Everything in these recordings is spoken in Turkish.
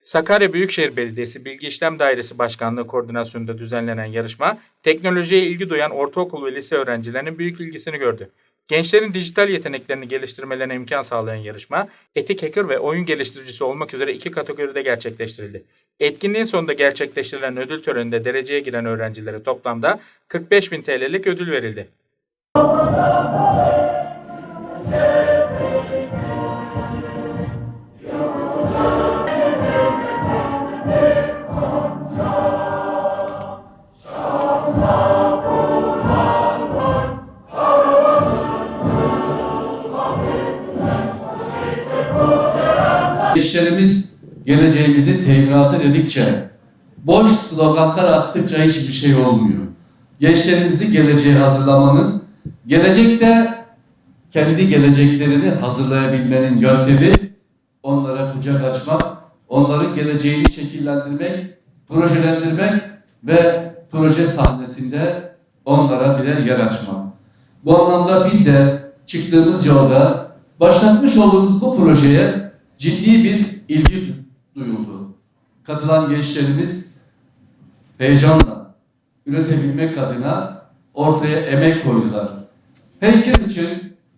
Sakarya Büyükşehir Belediyesi Bilgi İşlem Dairesi Başkanlığı koordinasyonunda düzenlenen yarışma, teknolojiye ilgi duyan ortaokul ve lise öğrencilerinin büyük ilgisini gördü. Gençlerin dijital yeteneklerini geliştirmelerine imkan sağlayan yarışma, etik hacker ve oyun geliştiricisi olmak üzere iki kategoride gerçekleştirildi. Etkinliğin sonunda gerçekleştirilen ödül töreninde dereceye giren öğrencilere toplamda 45 bin TL'lik ödül verildi. Gençlerimiz geleceğimizi teminatı dedikçe, boş sloganlar attıkça hiçbir şey olmuyor. Gençlerimizi geleceğe hazırlamanın, gelecekte kendi geleceklerini hazırlayabilmenin yöntemi onlara kucak açmak, onların geleceğini şekillendirmek, projelendirmek ve proje sahnesinde onlara birer yer açmak. Bu anlamda biz de çıktığımız yolda başlatmış olduğumuz bu projeye ciddi bir ilgi duyuldu. Katılan gençlerimiz heyecanla üretebilmek adına ortaya emek koydular. Heykel için,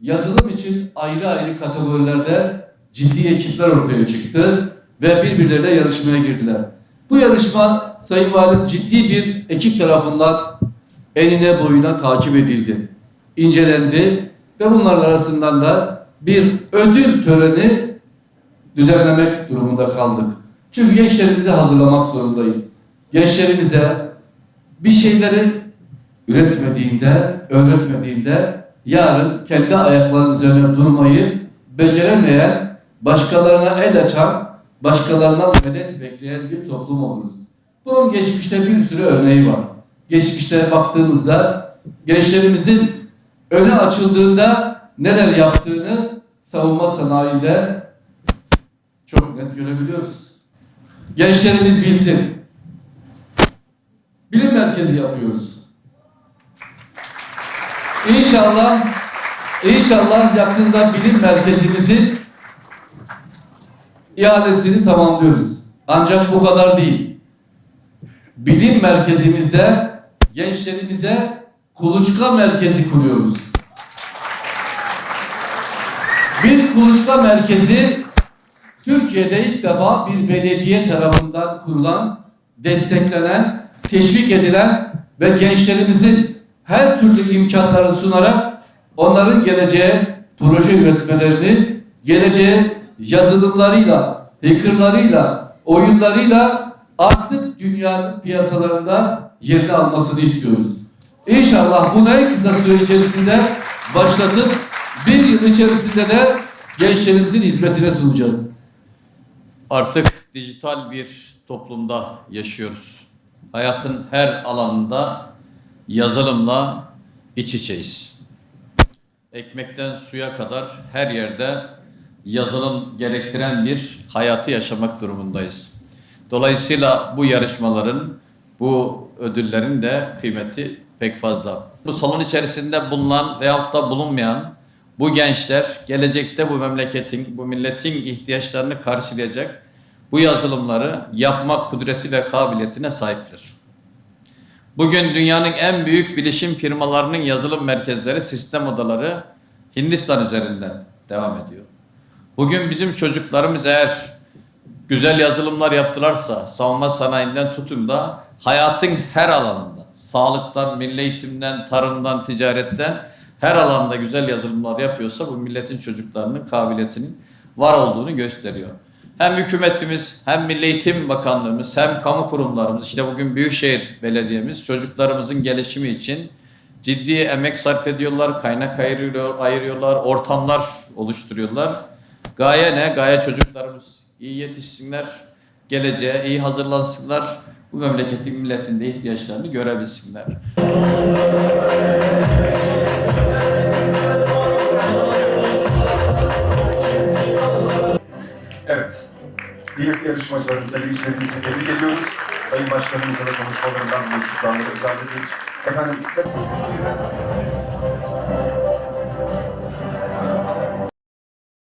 yazılım için ayrı ayrı kategorilerde ciddi ekipler ortaya çıktı ve birbirleriyle yarışmaya girdiler. Bu yarışma Sayın Valim ciddi bir ekip tarafından enine boyuna takip edildi, incelendi ve bunların arasından da bir ödül töreni düzenlemek durumunda kaldık. Çünkü gençlerimizi hazırlamak zorundayız. Gençlerimize bir şeyleri üretmediğinde, öğretmediğinde yarın kendi ayaklarının üzerine durmayı beceremeyen, başkalarına el açan, başkalarından medet bekleyen bir toplum oluruz. Bunun geçmişte bir sürü örneği var. Geçmişte baktığımızda gençlerimizin öne açıldığında neler yaptığını savunma sanayinde çok net görebiliyoruz. Gençlerimiz bilsin. Bilim merkezi yapıyoruz. İnşallah inşallah yakında bilim merkezimizin iadesini tamamlıyoruz. Ancak bu kadar değil. Bilim merkezimizde gençlerimize kuluçka merkezi kuruyoruz. Bir kuluçka merkezi Türkiye'de ilk defa bir belediye tarafından kurulan, desteklenen, teşvik edilen ve gençlerimizin her türlü imkanları sunarak onların geleceğe proje üretmelerini, geleceğe yazılımlarıyla, hackerlarıyla, oyunlarıyla artık dünyanın piyasalarında yerini almasını istiyoruz. İnşallah bunu en kısa süre içerisinde başlatıp bir yıl içerisinde de gençlerimizin hizmetine sunacağız. Artık dijital bir toplumda yaşıyoruz. Hayatın her alanında yazılımla iç içeyiz. Ekmekten suya kadar her yerde yazılım gerektiren bir hayatı yaşamak durumundayız. Dolayısıyla bu yarışmaların, bu ödüllerin de kıymeti pek fazla. Bu salon içerisinde bulunan veyahut da bulunmayan bu gençler gelecekte bu memleketin, bu milletin ihtiyaçlarını karşılayacak bu yazılımları yapmak kudreti ve kabiliyetine sahiptir. Bugün dünyanın en büyük bilişim firmalarının yazılım merkezleri, sistem odaları Hindistan üzerinden devam ediyor. Bugün bizim çocuklarımız eğer güzel yazılımlar yaptılarsa savunma sanayinden tutun da hayatın her alanında, sağlıktan, milli eğitimden, tarımdan, ticaretten her alanda güzel yazılımlar yapıyorsa bu milletin çocuklarının kabiliyetinin var olduğunu gösteriyor. Hem hükümetimiz, hem Milli Eğitim Bakanlığımız, hem kamu kurumlarımız, işte bugün Büyükşehir Belediye'miz çocuklarımızın gelişimi için ciddi emek sarf ediyorlar, kaynak ayırıyor, ayırıyorlar, ortamlar oluşturuyorlar. Gaye ne? Gaye çocuklarımız iyi yetişsinler, geleceğe iyi hazırlansınlar, bu memleketin milletin de ihtiyaçlarını görebilsinler. Yarışmacılarımıza, bilgilerimizi tebrik ediyoruz. Sayın Başkanımıza da konuşmalarından bu şükranları izah ediyoruz. Efendim,